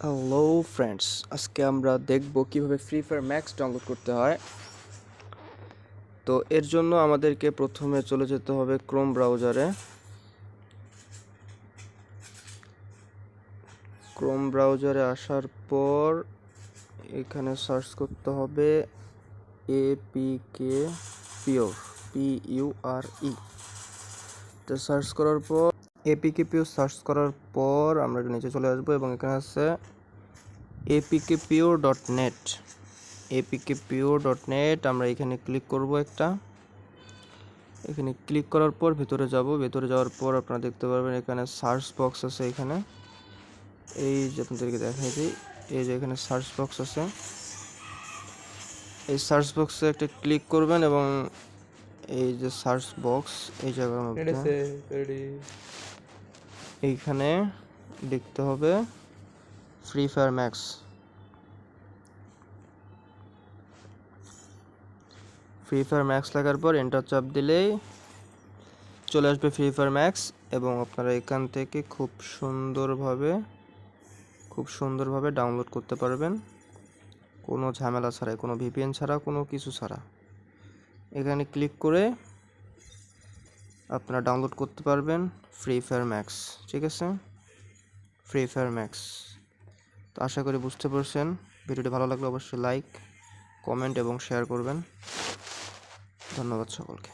Hello friends আজকে আমরা দেখব কীভাবে ফ্রি ফায়ার ম্যাক্স ডাউনলোড করতে হয়। তো এর জন্য আমাদেরকে প্রথমে চলে যেতে হবে ক্রোম ব্রাউজারে ক্রোম ব্রাউজারে আসার পর এখানে সার্চ করতে হবে APK pure P U R E তো সার্চ করার পর এপিকে পিও সার্চ করার পর আমরা নিচে চলে আসব এবং এখানে আছে APK pure dot net APK pure dot net আমরা এখানে ক্লিক করব একটা। এখানে ক্লিক করার পর ভেতরে যাব। ভেতরে যাওয়ার পর আপনারা দেখতে পারবেন এখানে সার্চ বক্স আছে এখানে। এই যে আপনাদেরকে দেখাই দিই, এই যে এখানে সার্চ বক্স আছে। এই সার্চ বক্সে একটা ক্লিক করবেন এবং এই যে সার্চ বক্স এই জায়গার মধ্যে এইখানে লিখতে হবে Free Fire Max Free Fire Max লাগার পর এন্টার চাপ দিলেই চলে আসবে ফ্রি ফায়ার ম্যাক্স এবং আপনারা এখান থেকে খুব সুন্দরভাবে খুব সুন্দরভাবে ডাউনলোড করতে পারবেন। কোনো ঝামেলা ছাড়াই, কোনো ভিপিএন ছাড়া, কোনো কিছু ছাড়া। এখানে ক্লিক করে আপনারা ডাউনলোড করতে পারবেন ফ্রি ফায়ার ম্যাক্স ঠিক আছে? ফ্রি ফায়ার ম্যাক্স তো আশা করি বুঝতে পারছেন। ভিডিওটি ভালো লাগলে অবশ্যই লাইক কমেন্ট এবং শেয়ার করবেন। ধন্যবাদ সকলকে।